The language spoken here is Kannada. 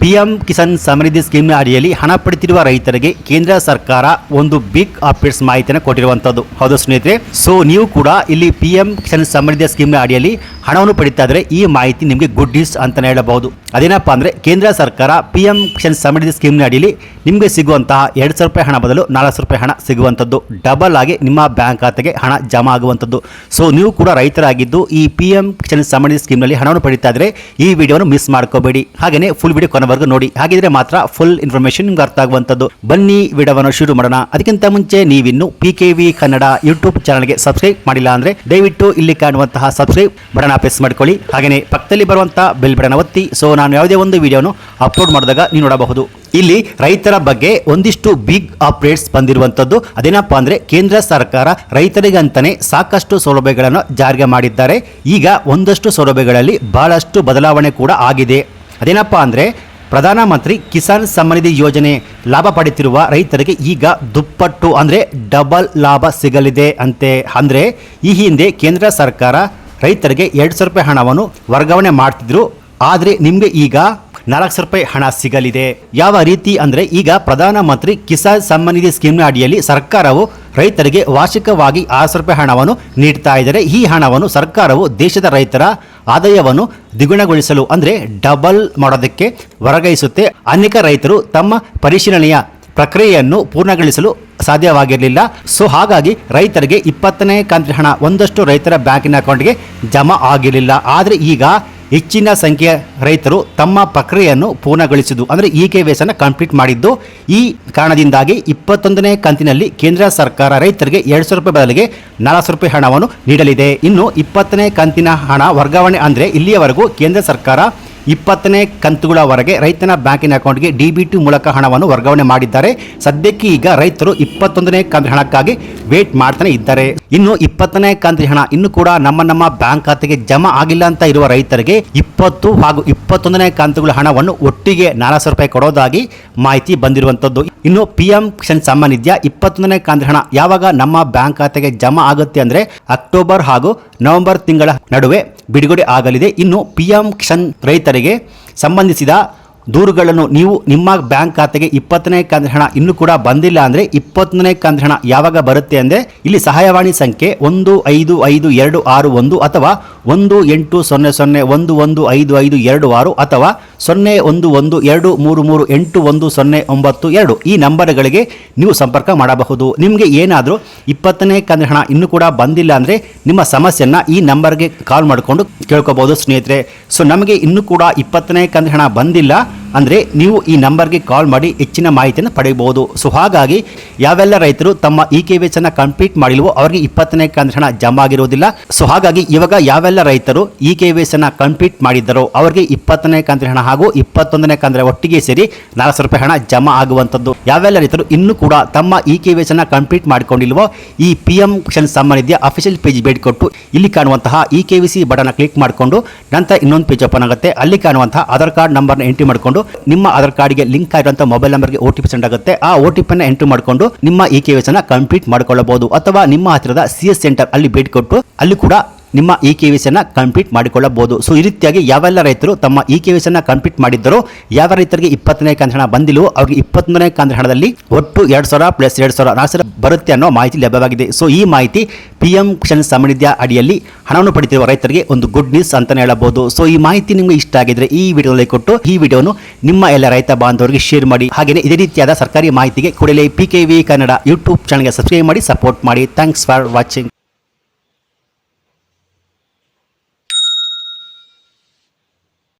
ಪಿಎಂ ಕಿಸಾನ್ ಸಮೃದ್ಧಿ ಸ್ಕೀಮ್ನ ಅಡಿಯಲ್ಲಿ ಹಣ ಪಡೆಯುತ್ತಿರುವ ರೈತರಿಗೆ ಕೇಂದ್ರ ಸರ್ಕಾರ ಒಂದು ಬಿಗ್ ಅಪ್ಡೇಟ್ಸ್ ಮಾಹಿತಿಯನ್ನು ಕೊಟ್ಟಿರುವಂಥದ್ದು ಹೌದು ಸ್ನೇಹಿತರೆ ಸೊ ನೀವು ಕೂಡ ಇಲ್ಲಿ ಪಿಎಂ ಕಿಸಾನ್ ಸಮೃದ್ಧಿ ಸ್ಕೀಮ್ನ ಅಡಿಯಲ್ಲಿ ಹಣವನ್ನು ಪಡಿತಾ ಇದ್ರೆ ಈ ಮಾಹಿತಿ ನಿಮಗೆ ಗುಡ್ ನ್ಯೂಸ್ ಅಂತಲೇ ಹೇಳಬಹುದು. ಅದೇನಪ್ಪ ಅಂದರೆ ಕೇಂದ್ರ ಸರ್ಕಾರ ಪಿ ಎಂ ಕಿಸಾನ್ ಸಮೃದ್ಧಿ ಸ್ಕೀಮ್ನ ಅಡಿಯಲ್ಲಿ ನಿಮಗೆ ಸಿಗುವಂತಹ ಎರಡು ಸಾವಿರ ರೂಪಾಯಿ ಹಣ ಬದಲು ನಾಲ್ಕು ಸಾವಿರ ರೂಪಾಯಿ ಹಣ ಸಿಗುವಂಥದ್ದು. ಡಬಲ್ ಆಗಿ ನಿಮ್ಮ ಬ್ಯಾಂಕ್ ಖಾತೆಗೆ ಹಣ ಜಮಾ ಆಗುವಂಥದ್ದು. ಸೊ ನೀವು ಕೂಡ ರೈತರಾಗಿದ್ದು ಈ ಪಿ ಎಂ ಕಿಸಾನ್ ಸಮೃದ್ಧಿ ಸ್ಕೀಮ್ನಲ್ಲಿ ಹಣವನ್ನು ಪಡೀತಾ ಇದ್ದರೆ ಈ ವಿಡಿಯೋವನ್ನು ಮಿಸ್ ಮಾಡ್ಕೋಬೇಡಿ. ಹಾಗೆಯೇ ಫುಲ್ ವಿಡಿಯೋ ಕೊನೆವರೆಗೂ ನೋಡಿ. ಹಾಗಿದ್ರೆ ಮಾತ್ರ ಫುಲ್ ಇನ್ಫಾರ್ಮೇಷನ್ ನಿಮ್ಗೆ ಅರ್ಥ ಆಗುವಂಥದ್ದು. ಬನ್ನಿ ವಿಡಿಯೋವನ್ನು ಶುರು ಮಾಡೋಣ. ಅದಕ್ಕಿಂತ ಮುಂಚೆ ನೀವಿನ್ನು P K V Kannada YouTube ಚಾನಲ್ಗೆ ಸಬ್ಸ್ಕ್ರೈಬ್ ಮಾಡಿಲ್ಲ ಅಂದ್ರೆ ದಯವಿಟ್ಟು ಇಲ್ಲಿ ಕಾಣುವಂತಹ ಸಬ್ಸ್ಕ್ರೈಬ್ ಬಟನ್ ಪ್ರೆಸ್ ಮಾಡ್ಕೊಳ್ಳಿ. ಹಾಗೆಯೇ ಪಕ್ಕದಲ್ಲಿ ಬರುವಂತಹ ಬೆಲ್ ಬಟನ್ ಒತ್ತಿ. ಸೊ ನಾನು ಯಾವುದೇ ಒಂದು ವಿಡಿಯೋನು ಅಪ್ಲೋಡ್ ಮಾಡಿದಾಗ ನೀವು ನೋಡಬಹುದು. ಇಲ್ಲಿ ರೈತರ ಬಗ್ಗೆ ಒಂದಿಷ್ಟು ಬಿಗ್ ಅಪ್ಡೇಟ್ಸ್ ಬಂದಿರುವಂಥದ್ದು. ಅದೇನಪ್ಪ ಅಂದರೆ ಕೇಂದ್ರ ಸರ್ಕಾರ ರೈತರಿಗಂತಲೇ ಸಾಕಷ್ಟು ಸೌಲಭ್ಯಗಳನ್ನು ಜಾರಿಗೆ ಮಾಡಿದ್ದಾರೆ. ಈಗ ಒಂದಷ್ಟು ಸೌಲಭ್ಯಗಳಲ್ಲಿ ಬಹಳಷ್ಟು ಬದಲಾವಣೆ ಕೂಡ ಆಗಿದೆ. ಅದೇನಪ್ಪ ಅಂದರೆ ಪ್ರಧಾನಮಂತ್ರಿ ಕಿಸಾನ್ ಸಮ್ಮಾನಿಧಿ ಯೋಜನೆ ಲಾಭ ಪಡೆಯುತ್ತಿರುವ ರೈತರಿಗೆ ಈಗ ದುಪ್ಪಟ್ಟು ಅಂದರೆ ಡಬಲ್ ಲಾಭ ಸಿಗಲಿದೆ ಅಂತೆ. ಅಂದರೆ ಈ ಹಿಂದೆ ಕೇಂದ್ರ ಸರ್ಕಾರ ರೈತರಿಗೆ ಎರಡು ಸಾವಿರ ರೂಪಾಯಿ ಹಣವನ್ನು ವರ್ಗಾವಣೆ ಮಾಡ್ತಿದ್ರು. ಆದರೆ ನಿಮಗೆ ಈಗ ನಾಲ್ಕು ಸಾವಿರ ರೂಪಾಯಿ ಹಣ ಸಿಗಲಿದೆ. ಯಾವ ರೀತಿ ಅಂದರೆ ಈಗ ಪ್ರಧಾನಮಂತ್ರಿ ಕಿಸಾನ್ ಸಮ್ಮಾನ್ ನಿಧಿ ಸ್ಕೀಮ್ನ ಅಡಿಯಲ್ಲಿ ಸರ್ಕಾರವು ರೈತರಿಗೆ ವಾರ್ಷಿಕವಾಗಿ ಆರು ಸಾವಿರ ರೂಪಾಯಿ ಹಣವನ್ನು ನೀಡ್ತಾ ಇದ್ದಾರೆ. ಈ ಹಣವನ್ನು ಸರ್ಕಾರವು ದೇಶದ ರೈತರ ಆದಾಯವನ್ನು ದ್ವಿಗುಣಗೊಳಿಸಲು ಅಂದರೆ ಡಬಲ್ ಮಾಡೋದಕ್ಕೆ ವರ್ಗಾಯಿಸುತ್ತೆ. ಅನೇಕ ರೈತರು ತಮ್ಮ ಪರಿಶೀಲನೆಯ ಪ್ರಕ್ರಿಯೆಯನ್ನು ಪೂರ್ಣಗೊಳಿಸಲು ಸಾಧ್ಯವಾಗಿರಲಿಲ್ಲ. ಸೊ ಹಾಗಾಗಿ ರೈತರಿಗೆ ಇಪ್ಪತ್ತನೇ ಕಂತಿನ ಹಣ ಒಂದಷ್ಟು ರೈತರ ಬ್ಯಾಂಕಿನ ಅಕೌಂಟ್ಗೆ ಜಮಾ ಆಗಿರಲಿಲ್ಲ. ಆದರೆ ಈಗ ಹೆಚ್ಚಿನ ಸಂಖ್ಯೆಯ ರೈತರು ತಮ್ಮ ಪ್ರಕ್ರಿಯೆಯನ್ನು ಪೂರ್ಣಗೊಳಿಸಿದ್ದು, ಅಂದರೆ ಇ ಕೆ ವೇಸನ್ನು ಕಂಪ್ಲೀಟ್ ಮಾಡಿದ್ದು. ಈ ಕಾರಣದಿಂದಾಗಿ ಇಪ್ಪತ್ತೊಂದನೇ ಕಂತಿನಲ್ಲಿ ಕೇಂದ್ರ ಸರ್ಕಾರ ರೈತರಿಗೆ ಎರಡು ಸಾವಿರ ರೂಪಾಯಿ ಬದಲಿಗೆ ನಾಲ್ಕು ಸಾವಿರ ರೂಪಾಯಿ ಹಣವನ್ನು ನೀಡಲಿದೆ. ಇನ್ನು ಇಪ್ಪತ್ತನೇ ಕಂತಿನ ಹಣ ವರ್ಗಾವಣೆ ಅಂದರೆ ಇಲ್ಲಿಯವರೆಗೂ ಕೇಂದ್ರ ಸರ್ಕಾರ ಇಪ್ಪತ್ತನೇ ಕಂತುಗಳವರೆಗೆ ರೈತನ ಬ್ಯಾಂಕಿನ ಅಕೌಂಟ್ಗೆ ಡಿ ಬಿ ಮೂಲಕ ಹಣವನ್ನು ವರ್ಗಾವಣೆ ಮಾಡಿದ್ದಾರೆ. ಸದ್ಯಕ್ಕೆ ಈಗ ರೈತರು ಇಪ್ಪತ್ತೊಂದನೇ ಕಂತು ಹಣಕ್ಕಾಗಿ ವೇಟ್ ಮಾಡ್ತಾನೆ ಇದ್ದಾರೆ. ಇನ್ನು ಇಪ್ಪತ್ತನೇ ಕಂತು ಹಣ ಇನ್ನು ಕೂಡ ನಮ್ಮ ನಮ್ಮ ಬ್ಯಾಂಕ್ ಖಾತೆಗೆ ಜಮಾ ಆಗಿಲ್ಲ ಅಂತ ಇರುವ ರೈತರಿಗೆ ಇಪ್ಪತ್ತು ಹಾಗೂ ಇಪ್ಪತ್ತೊಂದನೇ ಕಂತುಗಳ ಹಣವನ್ನು ಒಟ್ಟಿಗೆ ನಾಲ್ಕು ರೂಪಾಯಿ ಕೊಡೋದಾಗಿ ಮಾಹಿತಿ ಬಂದಿರುವಂಥದ್ದು. ಇನ್ನು ಪಿ ಎಂ ಕಿಸಾನ್ ಸಮ್ಮಾನ್ ಇದೆಯಾ ಇಪ್ಪತ್ತೊಂದನೇ ಕಂತಿನ ಹಣ. ಯಾವಾಗ ನಮ್ಮ ಬ್ಯಾಂಕ್ ಖಾತೆಗೆ ಜಮಾ ಆಗುತ್ತೆ ಅಂದರೆ ಅಕ್ಟೋಬರ್ ಹಾಗೂ ನವೆಂಬರ್ ತಿಂಗಳ ನಡುವೆ ಬಿಡುಗಡೆ ಆಗಲಿದೆ. ಇನ್ನು ಪಿ ಎಂ ಕಿಸಾನ್ ರೈತರಿಗೆ ಸಂಬಂಧಿಸಿದ ದೂರುಗಳನ್ನು ನೀವು ನಿಮ್ಮ ಬ್ಯಾಂಕ್ ಖಾತೆಗೆ ಇಪ್ಪತ್ತನೇ ಕಂದ್ರ ಹಣ ಇನ್ನೂ ಕೂಡ ಬಂದಿಲ್ಲ ಅಂದರೆ ಇಪ್ಪತ್ತನೇ ಕಂದ್ರ ಹಣ ಯಾವಾಗ ಬರುತ್ತೆ ಅಂದರೆ ಇಲ್ಲಿ ಸಹಾಯವಾಣಿ ಸಂಖ್ಯೆ ಒಂದು ಐದು ಐದು ಎರಡು ಆರು ಒಂದು ಅಥವಾ ಒಂದು ಎಂಟು ಸೊನ್ನೆ ಸೊನ್ನೆ ಒಂದು ಒಂದು ಐದು ಐದು ಎರಡು ಆರು ಅಥವಾ ಸೊನ್ನೆ ಒಂದು ಒಂದು ಎರಡು ಮೂರು ಮೂರು ಎಂಟು ಒಂದು ಸೊನ್ನೆ ಒಂಬತ್ತು ಎರಡು ಈ ನಂಬರ್ಗಳಿಗೆ ನೀವು ಸಂಪರ್ಕ ಮಾಡಬಹುದು. ನಿಮಗೆ ಏನಾದರೂ ಇಪ್ಪತ್ತನೇ ಕಂದ್ರ ಹಣ ಇನ್ನೂ ಕೂಡ ಬಂದಿಲ್ಲ ಅಂದರೆ ನಿಮ್ಮ ಸಮಸ್ಯೆಯನ್ನು ಈ ನಂಬರ್ಗೆ ಕಾಲ್ ಮಾಡಿಕೊಂಡು ಕೇಳ್ಕೊಬೋದು ಸ್ನೇಹಿತರೆ. ಸೊ ನಮಗೆ ಇನ್ನೂ ಕೂಡ ಇಪ್ಪತ್ತನೇ ಕಂದ್ರ ಹಣ ಬಂದಿಲ್ಲ. ಅಂದರೆ ನೀವು ಈ ನಂಬರ್ಗೆ ಕಾಲ್ ಮಾಡಿ ಹೆಚ್ಚಿನ ಮಾಹಿತಿಯನ್ನು ಪಡೆಯಬಹುದು. ಸೊ ಹಾಗಾಗಿ ಯಾವೆಲ್ಲ ರೈತರು ತಮ್ಮ ಇ ಕೆ ವೇಸನ್ನು ಕಂಪ್ಲೀಟ್ ಮಾಡಿಲ್ವೋ ಅವರಿಗೆ ಇಪ್ಪತ್ತನೇ ಕಂತು ಹಣ ಜಮಾ ಆಗಿರುವುದಿಲ್ಲ ಸೊ ಹಾಗಾಗಿ ಇವಾಗ ಯಾವೆಲ್ಲ ರೈತರು ಇ ಕೆ ಎಸ್ ಅನ್ನು ಕಂಪ್ಲೀಟ್ ಮಾಡಿದ್ದರೋ ಅವರಿಗೆ ಇಪ್ಪತ್ತನೇ ಕಂತು ಹಣ ಹಾಗೂ ಇಪ್ಪತ್ತೊಂದನೇ ಕಂತಿನ ಒಟ್ಟಿಗೆ ಸೇರಿ ನಾಲ್ಕು ಸಾವಿರ ರೂಪಾಯಿ ಹಣ ಜಮಾ ಆಗುವಂಥದ್ದು. ಯಾವೆಲ್ಲ ರೈತರು ಇನ್ನೂ ಕೂಡ ತಮ್ಮ ಇ ಕೆ ವೇಸನ್ನು ಕಂಪ್ಲೀಟ್ ಮಾಡಿಕೊಂಡಿಲ್ವೋ ಈ ಪಿ ಎಂ ಕ್ಷನ್ ಸಂಬಂಧಿಯ ಅಫಿಷಿಯಲ್ ಪೇಜ್ ಭೇಟಿ ಕೊಟ್ಟು ಇಲ್ಲಿ ಕಾಣುವಂತಹ E K V C button click ಮಾಡಿಕೊಂಡು, ನಂತರ ಇನ್ನೊಂದು ಪೇಜ್ ಓಪನ್ ಆಗುತ್ತೆ. ಅಲ್ಲಿ ಕಾಣುವಂತಹ ಆಧಾರ್ ಕಾರ್ಡ್ ನಂಬರ್ನ ಎಂಟ್ರಿ ಮಾಡಿಕೊಂಡು ನಿಮ್ಮ ಆಧಾರ್ ಕಾರ್ಡ್ಗೆ ಲಿಂಕ್ ಆಗಿರುವಂತಹ ಮೊಬೈಲ್ ನಂಬರ್ಗೆ ಒ ಟಿ ಪಿ ಸೆಂಡ್ ಆಗುತ್ತೆ. ಆ ಒ ಟಿ ಪಿನ ಎಂಟ್ರಿ ಮಾಡಿಕೊಂಡು ನಿಮ್ಮ ಇ ಕೆ ಅನ್ನು ಕಂಪ್ಲೀಟ್ ಮಾಡಿಕೊಳ್ಳಬಹುದು. ಅಥವಾ ನಿಮ್ಮ ಹತ್ತಿರದ ಸಿ ಎಸ್ ಸೆಂಟರ್ ಅಲ್ಲಿ ಭೇಟಿ ಕೊಟ್ಟು ಅಲ್ಲಿ ಕೂಡ ನಿಮ್ಮ ಇ ಕೆ ಅನ್ನು ಕಂಪ್ಲೀಟ್ ಮಾಡಿಕೊಳ್ಳಬಹುದು. ಸೊ ಈ ರೀತಿಯಾಗಿ ಯಾವೆಲ್ಲ ರೈತರು ತಮ್ಮ ಇ ಕೆ ಅನ್ನು ಕಂಪ್ಲೀಟ್ ಮಾಡಿದ್ದರು, ಯಾವ ರೈತರಿಗೆ ಇಪ್ಪತ್ತನೇ ಕಂತ ಹಣ ಬಂದಿಲ್ಲವೋ, ಅವ್ರಿಗೆ ಇಪ್ಪತ್ತೊಂದನೇ ಕಂತ ಹಣದಲ್ಲಿ ಒಟ್ಟು ಎರಡು ಸಾವಿರ ಪ್ಲಸ್ ಎರಡು ಸಾವಿರ. ನಾಲ್ಕು ಸಾವಿರ ಬರುತ್ತೆ ಅನ್ನೋ ಮಾಹಿತಿ ಲಭ್ಯವಾಗಿದೆ. ಸೊ ಈ ಮಾಹಿತಿ ಪಿ ಎಂ ಕಿಸಾನ್ ಸಮನಿಧಿಯ ಅಡಿಯಲ್ಲಿ ಹಣವನ್ನು ಪಡೆಯುತ್ತಿರುವ ರೈತರಿಗೆ ಒಂದು ಗುಡ್ ನ್ಯೂಸ್ ಅಂತಲೇ ಹೇಳಬಹುದು. ಸೊ ಈ ಮಾಹಿತಿ ನಿಮಗೆ ಇಷ್ಟ ಆಗಿದ್ರೆ ಈ ವಿಡಿಯೋದಲ್ಲಿ ಕೊಟ್ಟು ಈ ವಿಡಿಯೋನು ನಿಮ್ಮ ಎಲ್ಲ ರೈತ ಬಾಂಧವರಿಗೆ ಶೇರ್ ಮಾಡಿ. ಹಾಗೆಯೇ ಇದೇ ರೀತಿಯಾದ ಸರ್ಕಾರಿ ಮಾಹಿತಿಗೆ ಕೂಡಲೇ P K V Kannada YouTube ಚಾನಲ್ಗೆ ಸಬ್ಸ್ಕ್ರೈಬ್ ಮಾಡಿ ಸಪೋರ್ಟ್ ಮಾಡಿ. Thanks for watching